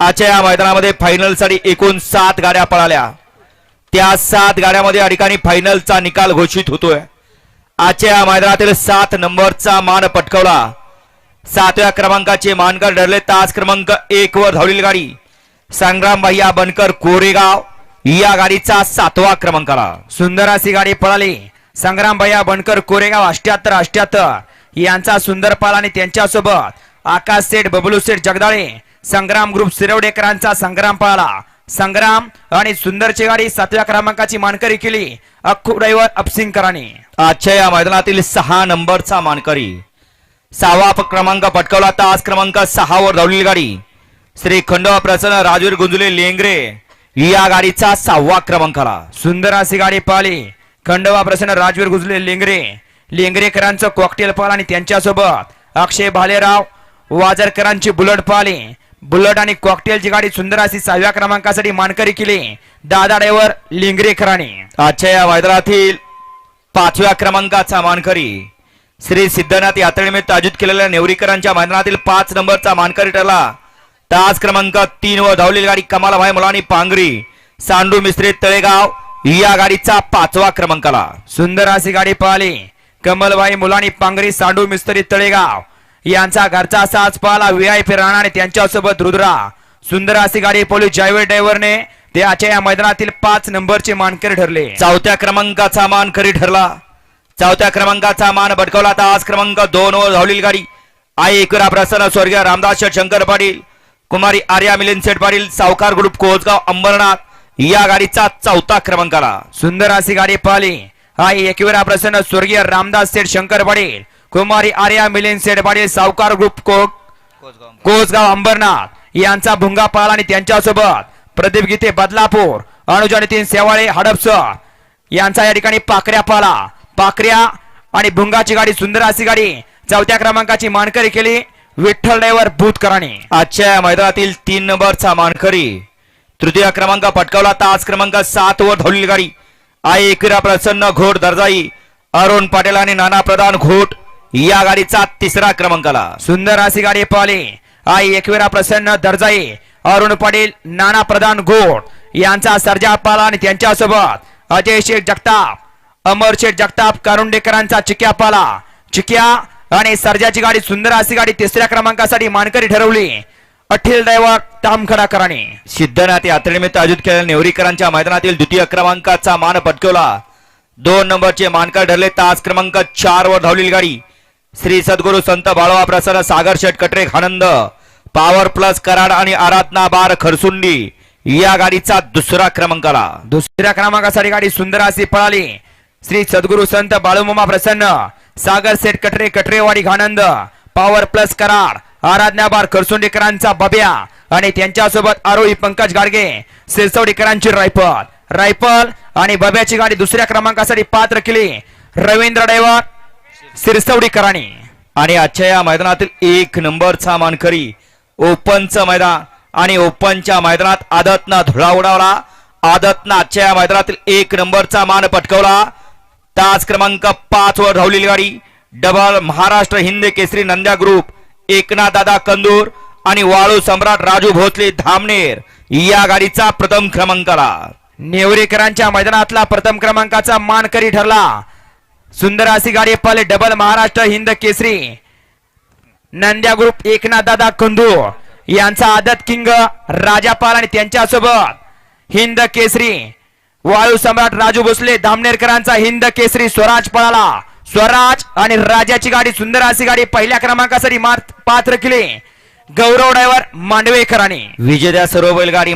आजच्या या मैदानामध्ये फायनलसाठी एकूण सात गाड्या पळाल्या. त्या सात गाड्यामध्ये या ठिकाणी फायनलचा निकाल घोषित होतोय. आजच्या या मैदानातील सात नंबरचा मान पटकवला. सातव्या क्रमांकाचे मानकर ठरले. तास क्रमांक एक वर धावलेली गाडी. संग्राम भैया बनकर कोरेगाव या गाडीचा सातवा क्रमांक आला सुंदर अशी गाडी पळाली. संग्राम भैया बनकर कोरेगाव अष्ट्याहत्तर अष्ट्याहत्तर. यांचा सुंदर पाल आणि त्यांच्यासोबत आकाश सेठ बबलू सेठ जगदाळे संग्राम ग्रुप सिरवडेकरांचा संग्राम पळाला. संग्राम आणि सुंदरची गाडी सातव्या क्रमांकाची मानकरी केली. अख्खू ड्रायव्हर अपसिंगकरांनी आजच्या या मैदानातील सहा नंबरचा मानकरी. सहावा क्रमांक पटकावला तास क्रमांक सहा वर धावलेली गाडी. श्री खंडोबा प्रसन्न राजवीर गुंजुले लेंगरे या गाडीचा सहावा क्रमांक आला. सुंदर अशी गाडी पळाली. खंडोबा प्रसन्न राजवीर गुजले लेंगरे. लेंगरेकरांचं कॉकटेल पाल आणि त्यांच्यासोबत अक्षय भालेराव वाजरकरांची बुलट पाली बुलट आणि कॉकटेलची गाडी सुंदर अशी सहाव्या क्रमांकासाठी मानकरी केली. दादा ड्रायव्हर लेंगरेकरांनी आजच्या या मैदानातील पाचव्या क्रमांकाचा मानकरी श्री सिद्धनाथ यात्रेनिमित्त आयोजित केलेल्या नेवरीकरांच्या मैदानातील पाच नंबरचा मानकरी ठरला. तास क्रमांक तीन वर धावलेली गाडी कमालभाई मुलानी पांगरी सांडू मिस्त्री तळेगाव या गाडीचा पाचवा क्रमांक आला सुंदर अशी गाडी पळाली कमलबाई मुलानी पांगरी सांडू मिस्त्री तळेगाव. यांचा घरचा साज पाला व्ही आय पी राणा आणि त्यांच्यासोबत रुद्रा. सुंदर अशी गाडी पोलीस जायवर ड्रायव्हरने ते आजच्या या मैदानातील पाच नंबरचे मानकरी ठरले. चौथ्या क्रमांकाचा मानकरी ठरला. चौथ्या क्रमांकाचा मान भटकवला तास क्रमांक दोन वर धावलेली गाडी. आई एकरा प्रसन्न स्वर्गीय रामदास शेठ शंकर पाटील कुमारी आर्या मिलिंद शेठ पाटील सावकार ग्रुप कोसगाव अंबरनाथ या गाडीचा चौथा क्रमांक आला सुंदर अशी गाडी पळाली आई एकविरा प्रसन्न स्वर्गीय रामदास सेठ शंकर पाटील कुमारी आर्या मिलिंद सेठ सावकार ग्रुप कोक कोसगाव अंबरनाथ. यांचा भुंगा पाल आणि त्यांच्यासोबत प्रदीप गीते बदलापूर अनुज नितीन सेवाळे हडपसर यांचा या ठिकाणी पाकऱ्या पाला पाकऱ्या आणि भुंगाची गाडी सुंदर अशी गाडी चौथ्या क्रमांकाची मानकरी केली. विठ्ठल ड्रायव्हर भूतकराणी. आजच्या मैदानातील तीन नंबरचा मानकरी तृतीय क्रमांक पटकावला. तास क्रमांक सात वर धावलेली गाडी. आई एकरा प्रसन्न घोट दर्जाई अरुण पाटील आणि नाना प्रधान घोट या गाडीचा तिसरा क्रमांक आला सुंदर अशी गाडी पळाली आई एकविरा प्रसन्न दर्जाई अरुण पाटील नाना प्रधान घोड यांचा सर्जा पाला आणि त्यांच्यासोबत अजय शेख जगताप अमर शेख जगताप कारुंडेकरांचा चिक्या पाला. चिक्या आणि सर्जाची गाडी सुंदर अशी गाडी तिसऱ्या क्रमांकासाठी मानकरी ठरवली. अठील दैवक तामखडाकरांनी. सिद्धनाथ यात्रेनिमित्त आयोजित केलेल्या नेवरीकरांच्या मैदानातील द्वितीय क्रमांकाचा मान पटकवला. दोन नंबरचे मानकर ठरले. तास क्रमांक चार वर धावलेली गाडी. श्री सद्गुरू संत बाळवा प्रसन्न सागर शेटकटरे आनंद पॉवर प्लस कराड आणि आराधना बार खरसुंडी या गाडीचा दुसरा क्रमांक आला दुसऱ्या क्रमांकासाठी गाडी सुंदर अशी पळाली. श्री सद्गुरू संत बाळूमामा प्रसन्न सागर सेट कटरे Katrewadi घानंद power plus Karad Aradhana bar खरसुंडीकरांचा Babya आणि त्यांच्यासोबत आरोही पंकज गाडगे सिरसवडीकरांची रायफल रायफल आणि बब्याची गाडी दुसऱ्या क्रमांकासाठी पात्र केली. रवींद्र ड्रायव्हर सिरसवडीकरांनी. आणि आजच्या या मैदानातील एक नंबरचा मानकरी ओपनचं मैदान आणि ओपनच्या मैदानात आदतनं धुळा उडावला. आदतनं आजच्या या मैदानातील एक नंबरचा मान पटकवला. तास क्रमांक पाच वर धावलेली गाडी. Double Maharashtra Hind Kesari Nandya group. Eknath दादा कंदूर आणि वाळू सम्राट राजू भोसले धामनेर या गाडीचा प्रथम क्रमांक आला नेवरेकरांच्या मैदानातला प्रथम क्रमांकाचा मानकरी ठरला. सुंदर अशी गाडी पल डबल महाराष्ट्र हिंद केसरी नंद्या ग्रुप एकनाथ दादा कंदू यांचा आदत किंग राजापाल आणि त्यांच्यासोबत हिंद केसरी वाळू सम्राट राजू भोसले धामनेरकरांचा हिंद केसरी स्वराज पळाला स्वराज आणि राजाची गाडी सुंदर अशी गाडी पहिल्या क्रमांकासाठी पात्र केली गौरव ड्रायव्हर मांडवेकरांनी विजेत्या सर्व बैलगाडी